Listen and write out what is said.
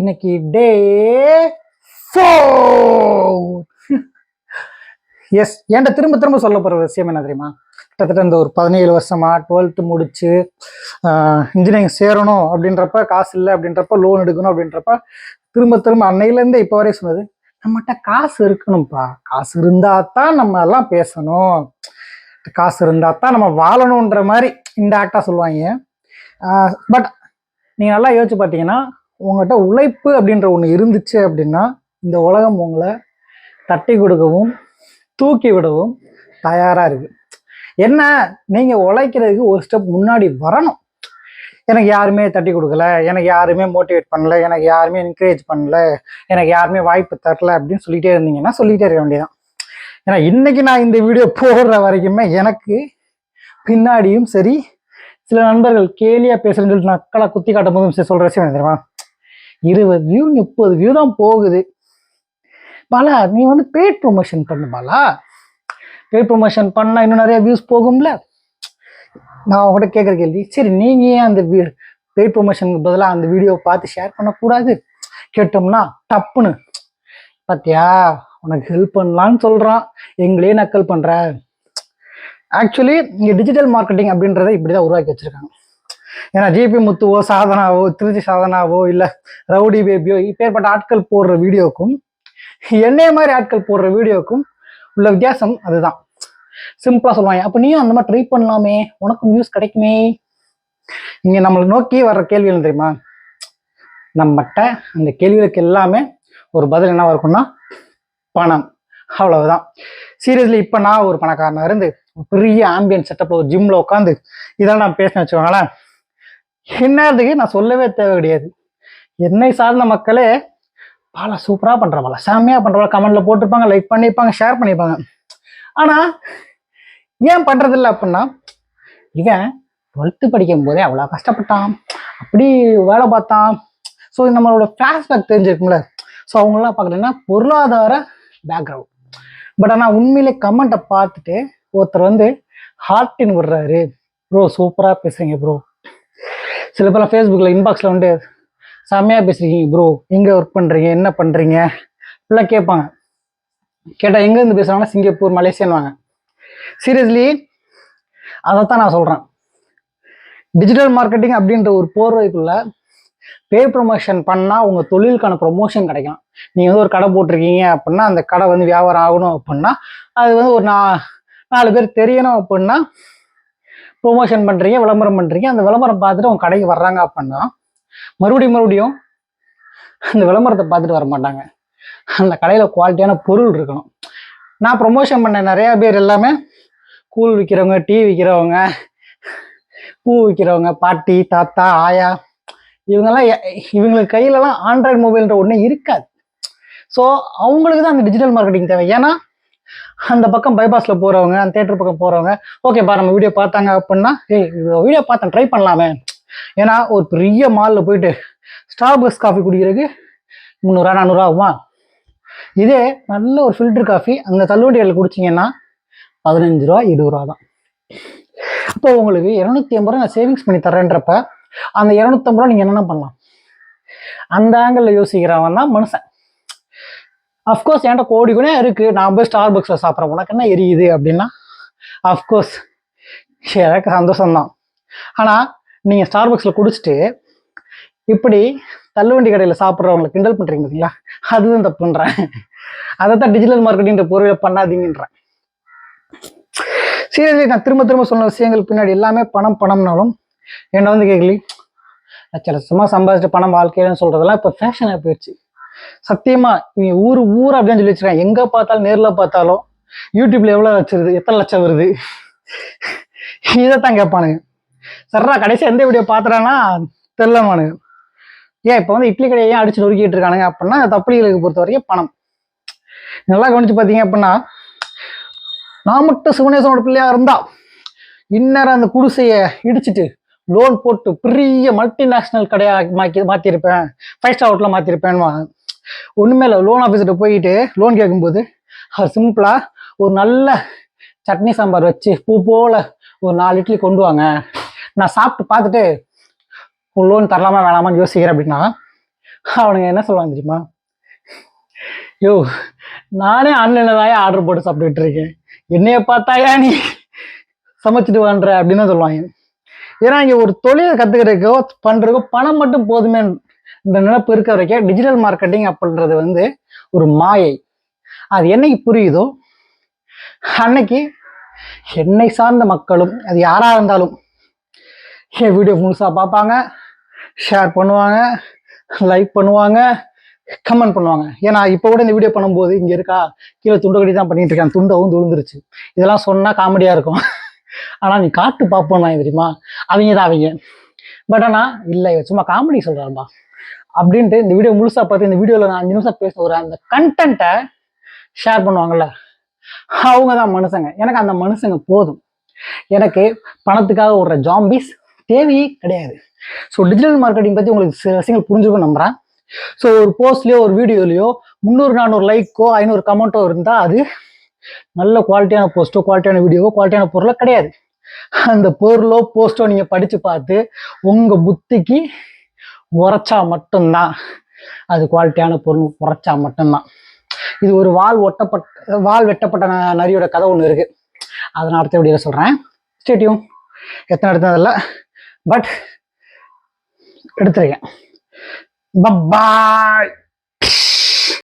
இன்னைக்கு டே எஸ் ஏன்டா திரும்ப திரும்ப சொல்ல போகிற விஷயம் என்ன தெரியுமா? கிட்டத்தட்ட இந்த ஒரு பதினேழு வருஷமா டுவெல்த்து முடிச்சு இன்ஜினியரிங் சேரணும் அப்படின்றப்ப காசு இல்லை அப்படின்றப்ப லோன் எடுக்கணும் அப்படின்றப்ப திரும்ப திரும்ப அன்னையிலேருந்து இப்போ வரையும் சொன்னது நம்மகிட்ட காசு இருக்கணும்ப்பா காசு இருந்தால் தான் நம்ம எல்லாம் பேசணும். காசு இருந்தால் தான் நம்ம வாழணுன்ற மாதிரி இன்டாக்டாக சொல்லுவாங்க. பட் நீங்கள் நல்லா யோசிச்சு பார்த்தீங்கன்னா உங்கள்கிட்ட உழைப்பு அப்படின்ற ஒன்று இருந்துச்சு அப்படின்னா இந்த உலகம் உங்களை தட்டி கொடுக்கவும் தூக்கி விடவும் தயாராக இருக்கு. என்ன? நீங்கள் உழைக்கிறதுக்கு ஒரு ஸ்டெப் முன்னாடி வரணும். எனக்கு யாருமே தட்டி கொடுக்கல எனக்கு யாருமே மோட்டிவேட் பண்ணல எனக்கு யாருமே என்கரேஜ் பண்ணல எனக்கு யாருமே வாய்ப்பு தரல அப்படின்னு சொல்லிட்டே இருந்தீங்கன்னா சொல்லிட்டே இருக்க வேண்டியதான் ஏன்னா இன்னைக்கு நான் இந்த வீடியோ போடுற வரைக்குமே எனக்கு பின்னாடியும் சரி சில நண்பர்கள் கேலியா பேசுறேன்னு சொல்லிட்டு நக்களை குத்தி காட்டும் போதும் சரி சொல்ற விஷயம் தெரியுமா? இருபது வியூ முப்பது வியூ தான் போகுது. பாலா நீ வந்து பெய்ட் ப்ரொமோஷன் பண்ணு பாலா. பெய்ட் ப்ரொமோஷன் பண்ணால் இன்னும் நிறைய வியூஸ் போகும்ல. நான் உங்கள்கிட்ட கேட்குற கேள்வி சரி நீங்கள் ஏன் அந்த பெய்ட் ப்ரொமோஷனுக்கு பதிலாக அந்த வீடியோவை பார்த்து ஷேர் பண்ணக்கூடாது? கேட்டோம்னா டப்புன்னு பார்த்தியா உனக்கு ஹெல்ப் பண்ணலான்னு சொல்கிறான் எங்களே நக்கல் பண்ணுற ஆக்சுவலி இங்கே டிஜிட்டல் மார்க்கெட்டிங் அப்படின்றத இப்படி தான் உருவாக்கி வச்சுருக்காங்க. ஏன்னா ஜிபி முத்துவோ சாதனாவோ திருச்சி சாதனாவோ இல்லை ரவுடி பேபியோ இப்பேற்பட்ட ஆட்கள் போடுற வீடியோக்கும் என்னைய மாதிரி ஆட்கள் போடுற வீடியோக்கும் உள்ள வித்தியாசம் அதுதான். சிம்பிளா சொல்லுவாங்க. அப்போ நீயும் அந்த மாதிரி ட்ரை பண்ணலாமே. உனக்கும் நியூஸ் கிடைக்குமே. இங்கே நம்மளை நோக்கி வர்ற கேள்வி என்ன தெரியுமா? நம்மகிட்ட அந்த கேள்விகளுக்கு எல்லாமே ஒரு பதில் என்ன இருக்கும்னா பணம். அவ்வளவுதான். சீரியஸ்லி இப்போ நான் ஒரு பணக்காரனாக இருந்து பெரிய ஆம்பியன் செட்டப்பில் ஒரு ஜிம்மில் உட்காந்து இதெல்லாம் நான் பேசினேன் வச்சுக்கோங்களேன். என்னதுக்கு நான் சொல்லவே தேவை கிடையாது. என்னை சார்ந்த மக்களே பாலா சூப்பராக பண்ணுற பாலா. செம்மையாக பண்ணுற கமெண்ட்ல போட்டிருப்பாங்க லைக் பண்ணியிருப்பாங்க ஷேர் பண்ணியிருப்பாங்க. ஆனால் ஏன் பண்ணுறதில்ல அப்படின்னா இவன் டுவெல்த்து படிக்கும் போதே அவ்வளோ கஷ்டப்பட்டான். அப்படி வேலை பார்த்தான். ஸோ நம்மளோட ஃப்ளாஷ்பேக் தெரிஞ்சிருக்கும்ல. ஸோ அவங்களாம் பார்க்கலன்னா பொருளாதார பேக்ரவுண்ட் பட் ஆனால் உண்மையிலே கமெண்ட்டை பார்த்துட்டு ஒருத்தர் வந்து ஹார்ட்டின் விடுறாரு. ப்ரோ சூப்பராக பேசுறீங்க ப்ரோ சில பேர்லாம் ஃபேஸ்புக்கில் இன்பாக்ஸில் வந்து செம்மையாக பேசுகிறீங்க ப்ரோ எங்கே ஒர்க் பண்ணுறீங்க என்ன பண்ணுறீங்க இப்படிலாம் கேட்பாங்க. கேட்டால் எங்கேருந்து பேசுகிறாங்கன்னா சிங்கப்பூர் மலேசியான்வாங்க சீரியஸ்லி அதைத்தான் நான் சொல்கிறேன் டிஜிட்டல் மார்க்கெட்டிங் அப்படின்ற ஒரு போர்வைக்குள்ள பே ப்ரொமோஷன் பண்ணால் உங்கள் தொழிலுக்கான ப்ரொமோஷன் கிடைக்கும். நீங்கள் வந்து ஒரு கடை போட்டிருக்கீங்க அப்படின்னா அந்த கடை வந்து வியாபாரம் ஆகணும் அப்படின்னா அது வந்து ஒரு நா நாலு பேர் தெரியணும் அப்படின்னா ப்ரொமோஷன் பண்ணுறீங்க விளம்பரம் பண்ணுறீங்க அந்த விளம்பரம் பார்த்துட்டு உங்கள் கடைக்கு வர்றாங்க அப்படின்னா மறுபடியும் மறுபடியும் அந்த விளம்பரத்தை பார்த்துட்டு வர மாட்டாங்க. அந்த கடையில் குவாலிட்டியான பொருள் இருக்கணும். நான் ப்ரொமோஷன் பண்ண நிறையா பேர் எல்லாமே கூழ் விற்கிறவங்க டீ விற்கிறவங்க பூ விற்கிறவங்க பாட்டி தாத்தா ஆயா இவங்கெல்லாம் எ- இவங்களுக்கு கையிலலாம் ஆண்ட்ராய்டு மொபைல்ன்ற ஒன்றே இருக்காது. ஸோ அவங்களுக்கு தான் அந்த டிஜிட்டல் மார்க்கெட்டிங் தேவை. ஏன்னா அந்த பக்கம் பைபாஸில் போகிறவங்க அந்த தேட்டர் பக்கம் போகிறவங்க ஓகே பா நம்ம வீடியோ பார்த்தாங்க அப்படின்னா ஏய் வீடியோ பார்த்தேன் ட்ரை பண்ணலாமே. ஏன்னா ஒரு பெரிய மாலில் போயிட்டு ஸ்டார்பக்ஸ் காஃபி குடிக்கிறதுக்கு முந்நூறுரூவா நானூறுரூவா ஆகுமா? இதே நல்ல ஒரு ஃபில்டர் காஃபி அந்த தள்ளுவண்டிகளில் குடிச்சிங்கன்னா பதினஞ்சு ரூபா இருபது ரூபா தான். இப்போ உங்களுக்கு இரநூத்தி ஐம்பது ரூபா நான் சேவிங்ஸ் பண்ணி தரேன்றப்ப அந்த இரநூத்தம்பது ரூபா நீங்கள் என்னென்ன பண்ணலாம்? அந்த ஆங்கிளில் யோசிக்கிறவன் தான் மனுஷன். அஃப்கோர்ஸ் என்கிட்ட கோடி கூட இருக்கு. நான் போய் ஸ்டார் பக்ஸில் சாப்பிட்றேன். உனக்கு என்ன எரியுது அப்படின்னா அஃப்கோர்ஸ் எனக்கு சந்தோஷம்தான். ஆனால் நீங்கள் ஸ்டார் பக்ஸில் குடிச்சிட்டு இப்படி தள்ளுவண்டி கடையில் சாப்பிட்றவங்களை கிண்டல் பண்ணுறீங்க பார்த்தீங்களா அதுதான் தப்புன்றேன் அதை தான் டிஜிட்டல் மார்க்கெட்டிங் பொருளை பண்ணாதீங்கன்றேன் சீரியஸ்லி நான் திரும்ப திரும்ப சொன்ன விஷயங்கள் பின்னாடி எல்லாமே பணம் பணம்னாலும் என்னை வந்து கேட்கலி லட்ச லட்சமா சம்பாதிச்ச பணம் வாழ்க்கையிலன்னு சொல்றதெல்லாம் இப்போ ஃபேஷனாக போயிடுச்சு. சத்தியமா நீ ஊர் ஊர் அப்படின்னு சொல்லி வச்சிருக்கேன் எங்க பார்த்தாலும் நேர்ல பார்த்தாலும் யூடியூப்ல எவ்வளவு வச்சிருது? எத்தனை லட்சம் வருது? இதைத்தான் கேட்பானுங்க. சர்ரா கடைசி எந்த வீடியோ பார்த்துறான்னா தெரியலமானுங்க ஏன் இப்போ வந்து இட்லி கடையை ஏன் அடிச்சு நொறுக்கிட்டு இருக்கானுங்க அப்படின்னா தப்பிலிகளுக்கு பொறுத்த வரைக்கும் பணம். நல்லா கவனிச்சு பார்த்தீங்க அப்படின்னா நான் மட்டும் சிவனேசனோட பிள்ளையா இருந்தா இந்நேரம் அந்த குடிசையை இடிச்சிட்டு லோன் போட்டு பெரிய மல்டிநேஷனல் கடையா மாக்கி மாத்திருப்பேன். ஃபைவ் ஸ்டார் அவுட்ல மாத்திருப்பேன்னு ஒன்றுமே இல்லை. லோன் ஆஃபீஸர்கிட்ட போயிட்டு லோன் கேட்கும்போது அவர் சிம்பிளாக ஒரு நல்ல சட்னி சாம்பார் வச்சு பூ போல ஒரு நாலு இட்லி கொண்டு வாங்க. நான் சாப்பிட்டு பார்த்துட்டு லோன் தரலாமா வேணாமான்னு யோசிக்கிறேன் அப்படின்னா அவனுங்க என்ன சொல்லுவாங்க தெரியுமா? யோ நானே ஆன்லைனில் தான் ஆர்டர் போட்டு சாப்பிட்டுட்டு இருக்கேன். என்னைய பார்த்தாயா நீ சமைச்சிட்டு வான்ற? அப்படின்னு தான் சொல்லுவாங்க. ஏன்னா இங்கே ஒரு தொழிலை கற்றுக்கிறதுக்கோ பண்ணுறதுக்கோ பணம் மட்டும் போதுமே இந்த நிலப்பு இருக்க வரைக்கும் டிஜிட்டல் மார்க்கெட்டிங் அப்படின்றது வந்து ஒரு மாயை. அது என்னைக்கு புரியுதோ? அன்னைக்கு என்னை சார்ந்த மக்களும் அது யாராக இருந்தாலும் என் வீடியோ முழுசாக பார்ப்பாங்க ஷேர் பண்ணுவாங்க லைக் பண்ணுவாங்க கமெண்ட் பண்ணுவாங்க. ஏன்னா இப்போ கூட இந்த வீடியோ பண்ணும்போது இங்கே இருக்கா? கீழே துண்டு கட்டி தான் பண்ணிட்டு இருக்கேன். துண்டவும் துழுந்துருச்சு இதெல்லாம் சொன்னால் காமெடியாக இருக்கும். ஆனால் நீ காட்டு பார்ப்போம் நான் தெரியுமா? அவங்க தான் அவங்க. பட் ஆனால் இல்லை சும்மா காமெடி சொல்கிறான்பா அப்படின்ட்டு இந்த வீடியோ முழுசாக பார்த்து இந்த வீடியோவில் நான் அஞ்சு நிமிஷம் பேச ஒரு அந்த கண்டென்ட்டை ஷேர் பண்ணுவாங்கள்ல அவங்க தான் மனுஷங்க. எனக்கு அந்த மனுஷங்க போதும். எனக்கு பணத்துக்காக ஓடுற ஜாம்பிஸ் தேவையே கிடையாது. ஸோ டிஜிட்டல் மார்க்கெட்டிங் பற்றி உங்களுக்கு சில விஷயங்கள் புரிஞ்சுக்கணும் நம்புறேன். ஸோ ஒரு போஸ்ட்லேயோ ஒரு வீடியோலையோ முந்நூறு நானூறு லைக்கோ ஐநூறு கமெண்ட்டோ இருந்தால் அது நல்ல குவாலிட்டியான போஸ்ட்டோ குவாலிட்டியான வீடியோவோ குவாலிட்டியான பொருளோ கிடையாது. அந்த பொருளோ போஸ்ட்டோ நீங்கள் படித்து பார்த்து உங்கள் புத்திக்கு உரைச்சா மட்டும்தான். அது குவாலிட்டியான பொருள் உரைச்சா மட்டும்தான். இது ஒரு வால் ஒட்டப்பட்ட வால் வெட்டப்பட்ட நரியோட கதை ஒன்று இருக்கு. அதை நான் அடுத்த வீடியோவில் சொல்கிறேன் ஸ்டேடியம் எத்தனை எடுத்ததில்ல பட் எடுத்துருக்கேன். பாய்